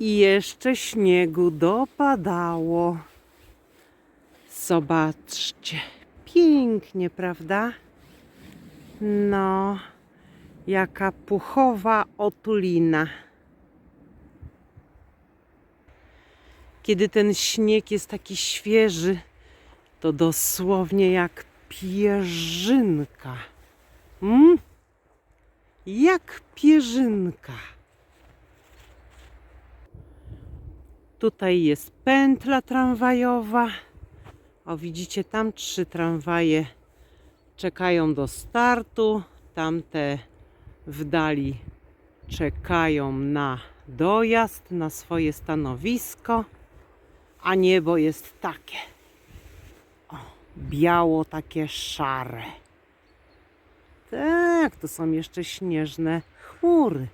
I jeszcze śniegu dopadało. Zobaczcie, pięknie, prawda? No, jaka puchowa otulina. Kiedy ten śnieg jest taki świeży, to dosłownie jak pierzynka. Mm? Jak pierzynka. Tutaj jest pętla tramwajowa. O, widzicie, tam trzy tramwaje czekają do startu. Tamte w dali czekają na dojazd, na swoje stanowisko. A niebo jest takie. O, biało, takie szare. Tak, to są jeszcze śnieżne chmury.